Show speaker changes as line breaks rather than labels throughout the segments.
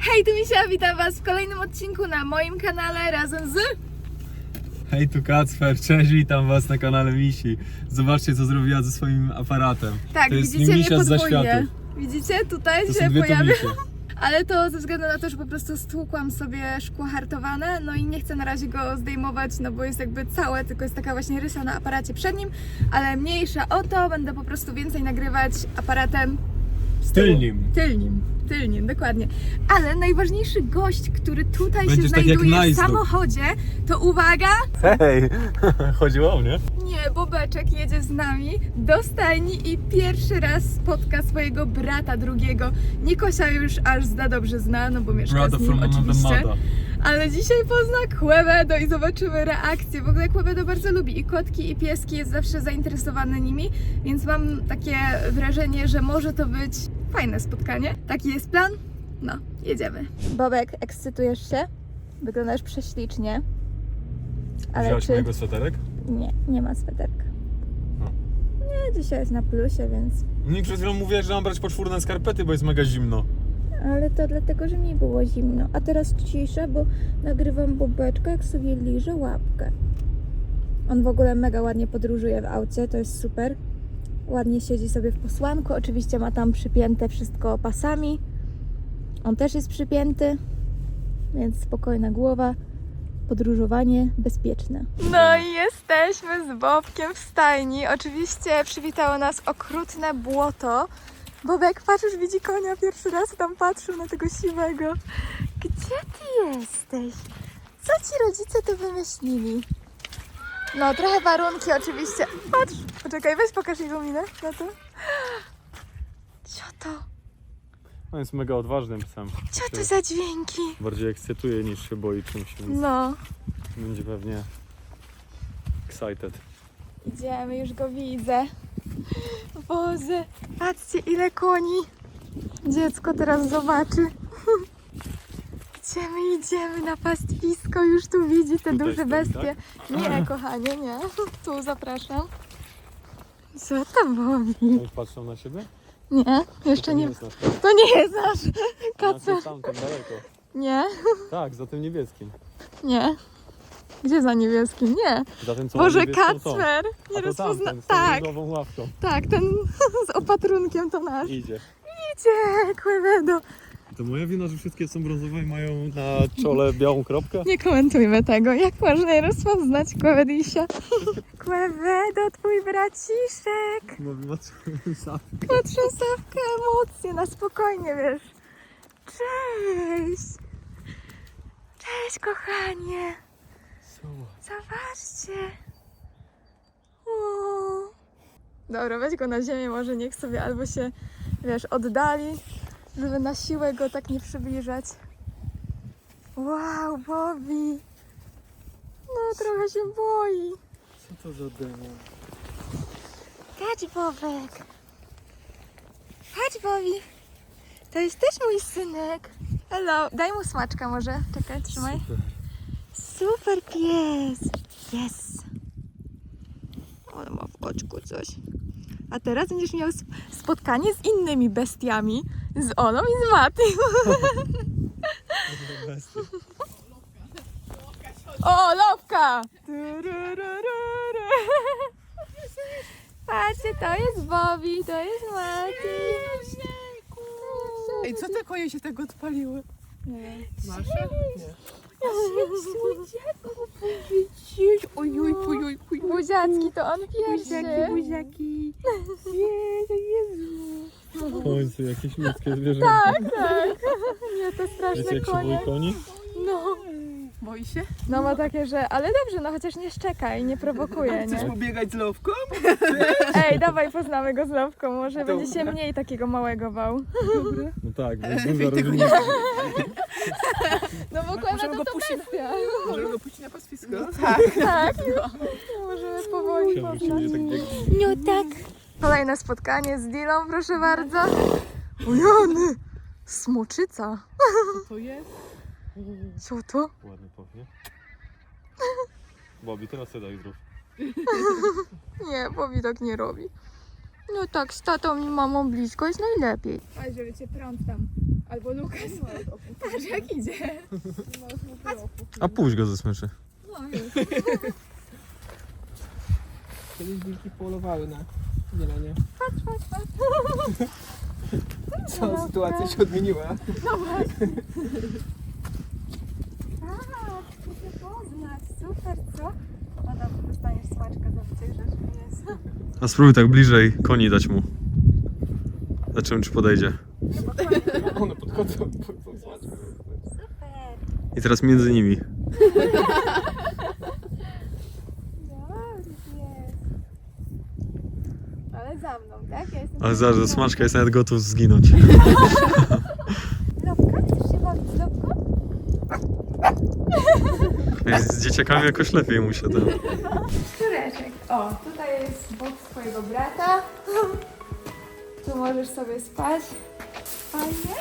Hej, tu Misia, witam Was w kolejnym odcinku na moim kanale razem z...
Hej, tu Kacper, cześć, witam was na kanale Misi. Zobaczcie, co zrobiła ze swoim aparatem.
Tak,
to jest
widzicie mnie
Misia z
podwójnie. Widzicie? Tutaj
To
się pojawia. Ale to ze względu na to, że po prostu stłukłam sobie szkło hartowane, no i nie chcę na razie go zdejmować, no bo jest jakby całe, tylko jest taka właśnie rysa na aparacie przednim, ale mniejsza o to, będę po prostu więcej nagrywać aparatem z tyłu.
Tylnim.
Tylnim, tylnim, dokładnie. Ale najważniejszy gość, który tutaj się
Będziesz tak jak
znajduje w samochodzie, to uwaga,
Hej, chodziło o mnie?
Nie, Bobeczek jedzie z nami do stajni i pierwszy raz spotka swojego brata drugiego. Nikosia już aż za dobrze zna, no bo mieszka
Brother
z nim oczywiście. Ale dzisiaj pozna Quevedo i zobaczymy reakcję. W ogóle Quevedo bardzo lubi i kotki, i pieski, jest zawsze zainteresowany nimi, więc mam takie wrażenie, że może to być fajne spotkanie. Taki jest plan? No, jedziemy. Bobek, ekscytujesz się? Wyglądasz prześlicznie.
Wziąłeś mojego sweterek?
Nie, nie ma sweterka.
No.
Nie, dzisiaj jest na plusie, więc...
Nie, przed chwilą mówiłeś, że mam brać poczwórne skarpety, bo jest mega zimno.
Ale to dlatego, że mi było zimno. A teraz cisza, bo nagrywam bobeczka, jak sobie liże łapkę. On w ogóle mega ładnie podróżuje w aucie, to jest super. Ładnie siedzi sobie w posłanku. Oczywiście ma tam przypięte wszystko pasami. On też jest przypięty, więc spokojna głowa. Podróżowanie bezpieczne. No i jesteśmy z Bobkiem w stajni. Oczywiście przywitało nas okrutne błoto. Bobek, patrz, już widzi konia pierwszy raz, tam patrzył na tego siwego. Gdzie ty jesteś? Co ci rodzice tu wymyślili? No, trochę warunki oczywiście. Patrz, poczekaj, weź pokaż jego minę na to. Co to?
On jest mega odważnym psem.
Co to za dźwięki?
Bardziej ekscytuje niż się boi czymś, więc
No,
będzie pewnie excited.
idziemy, już go widzę. Boże, patrzcie ile koni. Dziecko teraz zobaczy. Idziemy, idziemy na pastwisko, już tu widzi te
Tutaj
duże
stoi,
bestie. Nie, kochanie, nie. Tu zapraszam. Co tam robi?
Oni patrzą na siebie?
Nie, jeszcze
to
nie.
jest nasz.
To nie jest nasz
jest tamten daleko.
Nie,
Tak, za tym niebieskim.
nie. Gdzie za niebieskim? Nie.
Za tym, co
Boże,
niebieską tą.
kacper. Nie
A to
rozpozna.
tamten, z
Tak, tak, ten z opatrunkiem to nasz.
Idzie.
Idzie, Quevedo.
To moja wina, że wszystkie są brązowe i mają na czole białą kropkę?
Nie komentujmy tego. Jak można rozpoznać Quevedisia? Quevedo, twój braciszek.
Bo ma sam.
Ma trzęsawkę emocje, na spokojnie, wiesz. Cześć. Cześć, kochanie. Zobaczcie. O. Dobra, weź go na ziemię, może niech sobie albo się, wiesz, oddali, żeby na siłę go tak nie przybliżać. Wow, Bobby. No, trochę się boi.
Co to za demon?
Chodź, Bobek. Chodź, Bobby. To jest też mój synek. Hello. Daj mu smaczka może. Czekaj, trzymaj. Super pies. Yes. On ma w oczku coś. A teraz będziesz miał sp- spotkanie z innymi bestiami. Z Olą i z Matym. O! Tururururu. Patrzcie, to jest Bobby, to jest Mati.
Ej, co te konie się tego odpaliły?
Nie wiem.
Nasze? Gdzieś, ojoj, ojoj, ojoj.
Buziacki to on
Buziaki,
pierwszy.
buziaki. Jezu, Jezu.
W końcu jakieś ludzkie zwierzęta.
Tak, tak. Nie, to
Wiecie
straszne
jak się boi
konie.
koni?
No.
Boi się?
no ma takie, że... Ale dobrze, no chociaż nie szczeka i nie prowokuje,
Chcesz
nie?
pobiegać z lowką?
Ej, dawaj, poznamy go z lowką. Może będzie się mniej takiego małego bał.
Dobra.
No tak, bo
Lepiej
duża różnica.
No bo
Możemy
Kłęba
go
to to
puścić.
bestia.
Możemy go puścić na pastwisko? Tak.
Tak. Możemy powoli poznać.
tak biegnie.
No tak. Kolejne spotkanie z Dilą, proszę bardzo. O Jany! Smoczyca.
Co to jest?
Co to?
Ładnie pachnie. Bobby, teraz ty daj zrób.
Nie, bo widok nie robi. No tak, z tatą i mamą blisko jest najlepiej. Oj, żeby cię prąd tam Albo Lukas. Patrz jak idzie.
A puść go ze smyczy.
No już.
Kiedyś wilki polowały na zielenie.
Patrz, patrz, patrz.
Co, sytuacja się odmieniła.
A, chcę się poznać. Super, co? Ona dostaniesz tych rzeczy, jest.
A spróbuj tak bliżej koni dać mu. Zobaczymy czy podejdzie.
One podchodzą po, po smaczku.
Super.
I teraz między nimi.
Ale za mną, tak? Ja jestem
Ale zaraz, że smaczka jest nawet gotów zginąć.
Lopka? Chcesz się bawić z lopką?
Z dzieciakami jakoś lepiej mu się ten.
Szczureczek. O, tutaj jest bok twojego brata. Tu możesz sobie spać. Fajnie.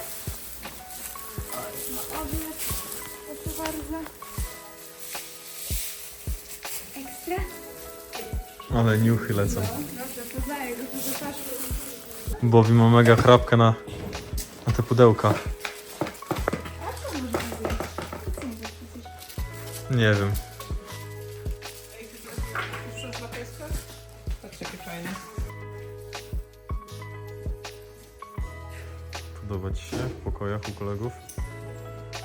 Na obiad. Proszę bardzo. Ekstra.
Ale niuchy lecą.
Dobrze, poznaję go, to zapraszam.
Bowi ma mega chrapkę na, na te pudełka.
A co można zjeść? Nie
wiem. Się w pokojach u kolegów?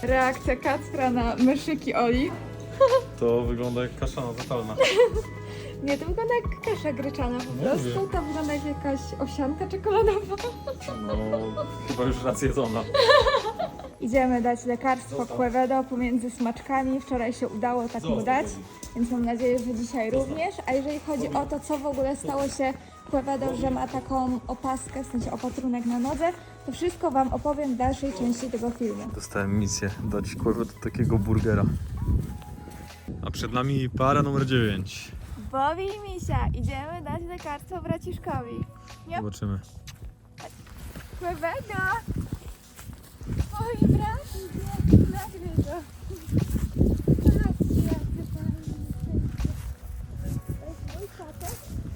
Reakcja Kacpra na myszyki Oli.
To wygląda jak kaszana totalna.
Nie, to wygląda jak kasza gryczana po
Mówię.
prostu. To wygląda jak jakaś owsianka czekoladowa.
No, chyba już raz jedzona.
Idziemy dać lekarstwo Quevedo pomiędzy smaczkami. Wczoraj się udało tak mu dać, więc mam nadzieję, że dzisiaj również. A jeżeli chodzi o to, co w ogóle stało się Quevedo, że ma taką opaskę, w sensie opatrunek na nodze, to wszystko Wam opowiem w dalszej części tego filmu.
Dostałem misję dać kłębę do takiego burgera. A przed nami para numer 9.
Bobby i Misia, idziemy dać lekarstwo braciszkowi.
Zobaczymy.
Quevedo! Oj, brat nagraj go.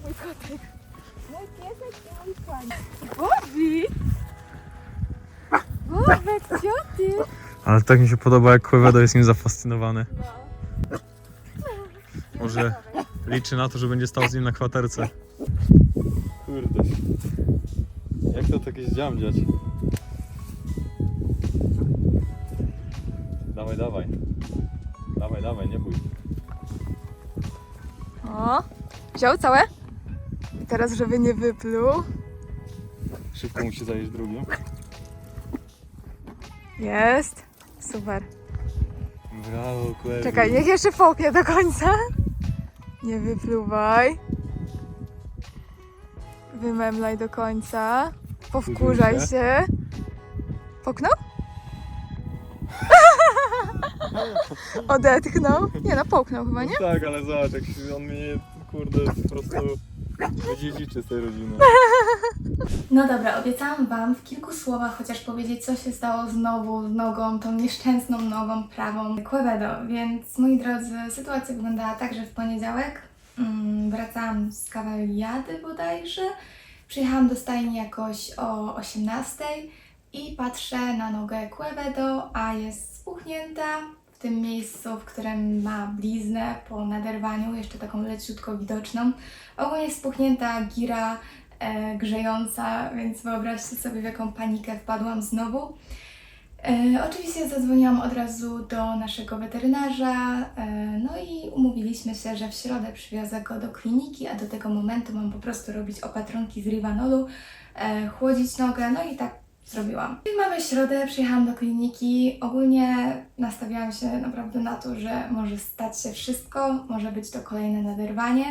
Mój kotek, mój piesek i mój koń. Bobby! Bobek, co ty?
Ale tak mi się podoba, jak Quevedo jest nim zafascynowany. Może liczy na to, że będzie stał z nim na kwaterce. Kurde. Jak to takie zdziamdziać? Dawaj, dawaj. Dawaj, dawaj, nie bój.
O, wziął całe? I teraz, żeby nie wypluł.
Szybko musi zajść drugim.
Jest. Super.
Brawo, Quevedo.
Czekaj, niech jeszcze połknie do końca. Nie wypluwaj. Wymemlaj do końca. Powkurzaj
Wkurzaj
się. Poknął? Odetchnął? Nie no, połknął chyba, nie?
Tak, ale zobacz, jak się on mnie, kurde, po prostu wydziedziczy z tej rodziny.
No dobra, obiecałam Wam w kilku słowach chociaż powiedzieć, co się stało znowu z nogą, tą nieszczęsną nogą prawą Quevedo. Więc moi drodzy, sytuacja wyglądała tak, że w poniedziałek mm, wracałam z kawaliady bodajże. Przyjechałam do stajni jakoś o 18 i patrzę na nogę Quevedo, a jest spuchnięta w tym miejscu, w którym ma bliznę po naderwaniu, jeszcze taką leciutko widoczną. Ogólnie spuchnięta gira e, grzejąca, więc wyobraźcie sobie, w jaką panikę wpadłam znowu. E, oczywiście zadzwoniłam od razu do naszego weterynarza, e, no i umówiliśmy się, że w środę przywiozę go do kliniki, a do tego momentu mam po prostu robić opatrunki z Rivanolu, e, chłodzić nogę, no i tak zrobiłam. I mamy środę, przyjechałam do kliniki. Ogólnie nastawiałam się naprawdę na to, że może stać się wszystko, może być to kolejne naderwanie.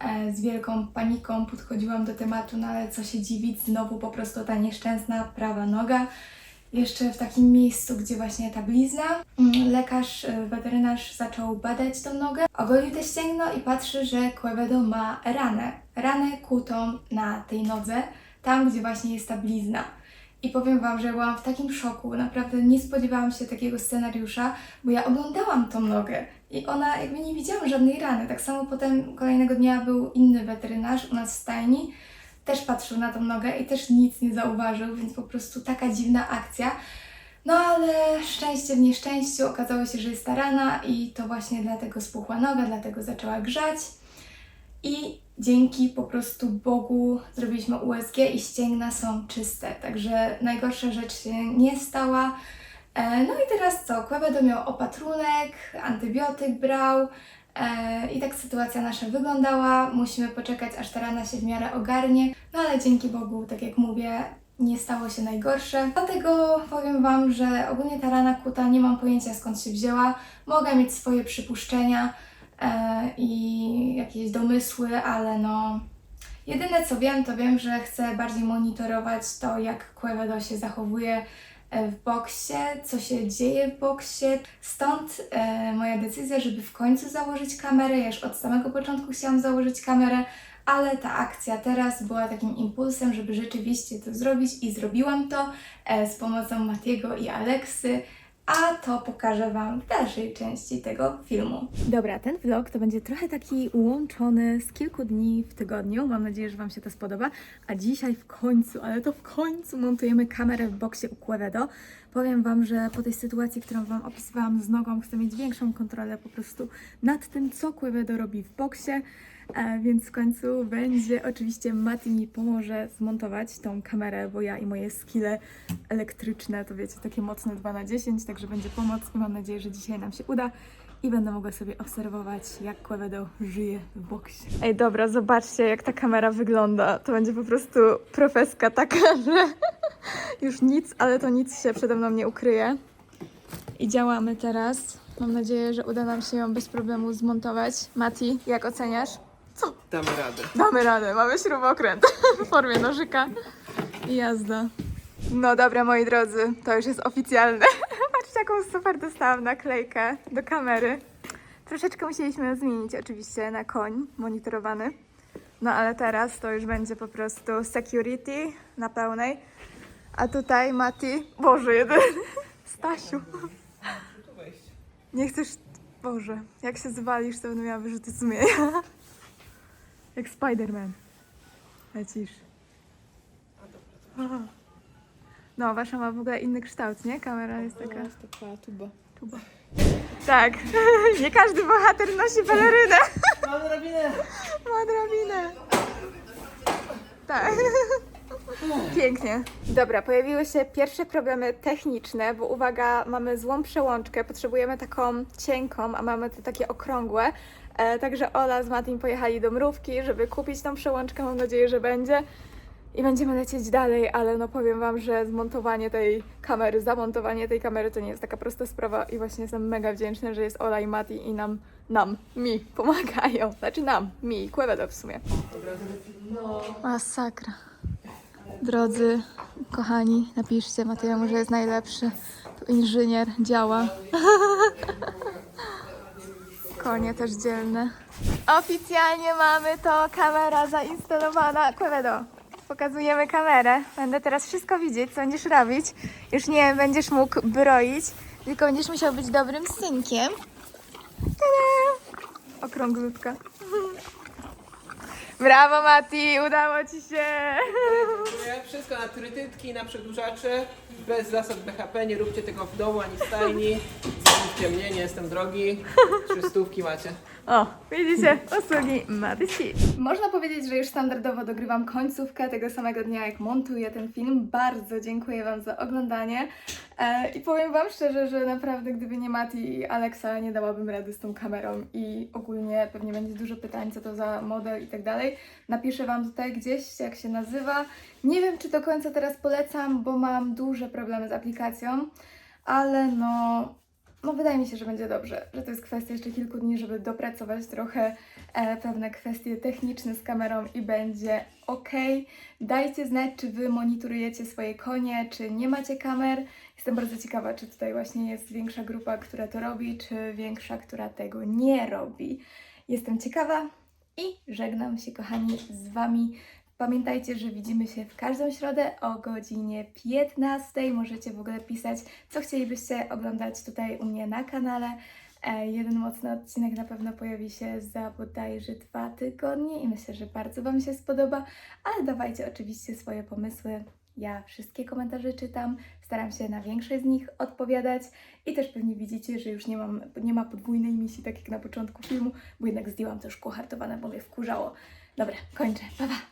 E, Z wielką paniką podchodziłam do tematu, no ale co się dziwić, znowu po prostu ta nieszczęsna prawa noga. Jeszcze w takim miejscu, gdzie właśnie ta blizna. Mm, Lekarz, e, weterynarz zaczął badać tą nogę, ogolił te ścięgno i patrzy, że Quevedo ma ranę. Ranę kutą na tej nodze, tam gdzie właśnie jest ta blizna. I powiem Wam, że byłam w takim szoku, naprawdę nie spodziewałam się takiego scenariusza, bo ja oglądałam tą nogę i ona jakby nie widziałam żadnej rany. Tak samo potem kolejnego dnia był inny weterynarz u nas w stajni, też patrzył na tą nogę i też nic nie zauważył, więc po prostu taka dziwna akcja. No ale szczęście w nieszczęściu okazało się, że jest ta rana i to właśnie dlatego spuchła noga, dlatego zaczęła grzać. I dzięki po prostu Bogu zrobiliśmy USG i ścięgna są czyste, także najgorsza rzecz się nie stała. E, No i teraz co? Quevedo miał opatrunek, antybiotyk brał e, i tak sytuacja nasza wyglądała. Musimy poczekać, aż ta rana się w miarę ogarnie, no ale dzięki Bogu, tak jak mówię, nie stało się najgorsze. Dlatego powiem Wam, że ogólnie ta rana kuta nie mam pojęcia skąd się wzięła. Mogę mieć swoje przypuszczenia e, i jakieś domysły, ale no jedyne co wiem, to wiem, że chcę bardziej monitorować to, jak Quevedo się zachowuje w boksie, co się dzieje w boksie. Stąd e, moja decyzja, żeby w końcu założyć kamerę. Ja już od samego początku chciałam założyć kamerę, ale ta akcja teraz była takim impulsem, żeby rzeczywiście to zrobić i zrobiłam to e, z pomocą Matiego i Aleksy. A to pokażę Wam w dalszej części tego filmu. Dobra, ten vlog to będzie trochę taki łączony z kilku dni w tygodniu. Mam nadzieję, że Wam się to spodoba. A dzisiaj w końcu, ale to w końcu montujemy kamerę w boksie u Quevedo. Powiem Wam, że po tej sytuacji, którą Wam opisywałam z nogą, chcę mieć większą kontrolę po prostu nad tym, co Quevedo robi w boksie. E, więc w końcu będzie oczywiście Mati mi pomoże zmontować tą kamerę, bo ja i moje skille elektryczne to wiecie, takie mocne 2 na 10, także będzie pomoc i mam nadzieję, że dzisiaj nam się uda i będę mogła sobie obserwować, jak Quevedo żyje w boksie. Ej, dobra, zobaczcie, jak ta kamera wygląda. To będzie po prostu profeska taka, że już nic, ale to nic się przede mną nie ukryje. I działamy teraz. Mam nadzieję, że uda nam się ją bez problemu zmontować. Mati, jak oceniasz?
Damy radę.
Damy radę, mamy śrubokręt w formie nożyka i jazda. No dobra, moi drodzy, to już jest oficjalne. Patrzcie, jaką super dostałam naklejkę do kamery. Troszeczkę musieliśmy ją zmienić oczywiście na koń monitorowany. No ale teraz to już będzie po prostu security na pełnej. A tutaj Mati, Boże, jeden. Stasiu. Nie chcesz. Boże, jak się zwalisz, to będę miała wyrzuty sumienia. Jak Spider-Man. Lecisz. Aha. No, wasza ma w ogóle inny kształt, nie? Kamera jest taka.
jest taka tuba.
Tuba. Tak. Nie każdy bohater nosi pelerynę.
Mam drabinę!
Ma drabinę. Tak. Pięknie. Dobra, pojawiły się pierwsze problemy techniczne, bo uwaga, mamy złą przełączkę, potrzebujemy taką cienką, a mamy te takie okrągłe. E, także Ola z Matim pojechali do Mrówki, żeby kupić tą przełączkę, mam nadzieję, że będzie. I będziemy lecieć dalej, ale no powiem Wam, że zmontowanie tej kamery, zamontowanie tej kamery to nie jest taka prosta sprawa i właśnie jestem mega wdzięczna, że jest Ola i Mati i nam, nam, mi pomagają. Znaczy nam, mi, Quevedo w sumie. Masakra. Drodzy, kochani, napiszcie Matejemu, że jest najlepszy. Tu inżynier działa. Konie też dzielne. Oficjalnie mamy to, kamera zainstalowana. Quevedo, pokazujemy kamerę. Będę teraz wszystko widzieć, co będziesz robić. Już nie będziesz mógł broić, tylko będziesz musiał być dobrym synkiem. Tada! Okrąglutka. Brawo Mati, udało ci się!
Wszystko na trytytki, na przedłużacze, bez zasad BHP, nie róbcie tego w domu ani w stajni. Zamówcie mnie, nie jestem drogi. Trzy stówki macie.
O, widzicie, usługi Matysi. Można powiedzieć, że już standardowo dogrywam końcówkę tego samego dnia, jak montuję ten film. Bardzo dziękuję Wam za oglądanie. E, I powiem Wam szczerze, że naprawdę gdyby nie Mati i Alexa, nie dałabym rady z tą kamerą i ogólnie pewnie będzie dużo pytań, co to za model i tak dalej. Napiszę Wam tutaj gdzieś, jak się nazywa. Nie wiem, czy do końca teraz polecam, bo mam duże problemy z aplikacją, ale no, no wydaje mi się, że będzie dobrze, że to jest kwestia jeszcze kilku dni, żeby dopracować trochę e, pewne kwestie techniczne z kamerą i będzie ok. Dajcie znać, czy Wy monitorujecie swoje konie, czy nie macie kamer. Jestem bardzo ciekawa, czy tutaj właśnie jest większa grupa, która to robi, czy większa, która tego nie robi. Jestem ciekawa i żegnam się, kochani, z Wami. Pamiętajcie, że widzimy się w każdą środę o godzinie 15. Możecie w ogóle pisać, co chcielibyście oglądać tutaj u mnie na kanale. E, jeden mocny odcinek na pewno pojawi się za bodajże dwa tygodnie i myślę, że bardzo Wam się spodoba, ale dawajcie oczywiście swoje pomysły. Ja wszystkie komentarze czytam, staram się na większość z nich odpowiadać i też pewnie widzicie, że już nie, mam, nie ma podwójnej misji, tak jak na początku filmu, bo jednak zdjęłam to już kuchartowane, bo mnie wkurzało. Dobra, kończę. Pa, pa.